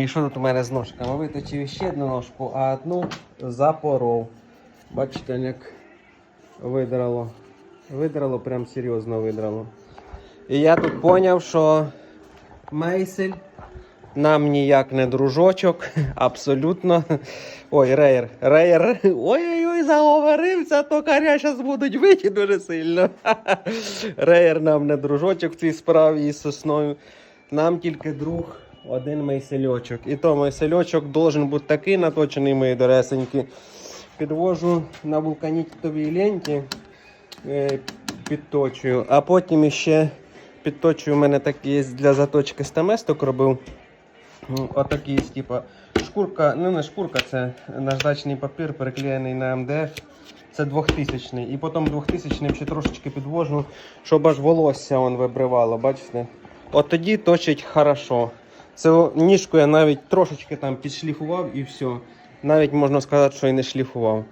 І що тут у мене з ножками? Виточив ще одну ножку, а одну запоров. Бачите, як видрало. Видрало, прям серйозно видрало. І я тут зрозумів, що мейсель нам ніяк не дружочок, абсолютно. Ой, рейер, рейер. Ой-ой-ой, заговорився, то каря зараз будуть виті дуже сильно. Рейер нам не дружочок в цій справі із сосною. Нам тільки друг один мейсельочок. І то мейсельочок должен бути такий наточений, мої доресенькі. Підвожу на вулканітовій ленті, е, підточую, а потім ще підточую. У мене такий для заточки стаместок робив. Ну, Отакий є, типа, шкурка, ну не шкурка, це наждачний папір, переклеєний на МДФ. Це 2000 І потім 2000 ще трошечки підвожу, щоб аж волосся вибривало, бачите? От тоді точить хорошо. Це ніжку я навіть трошечки там підшліфував і все. Навіть можна сказати, що і не шліфував.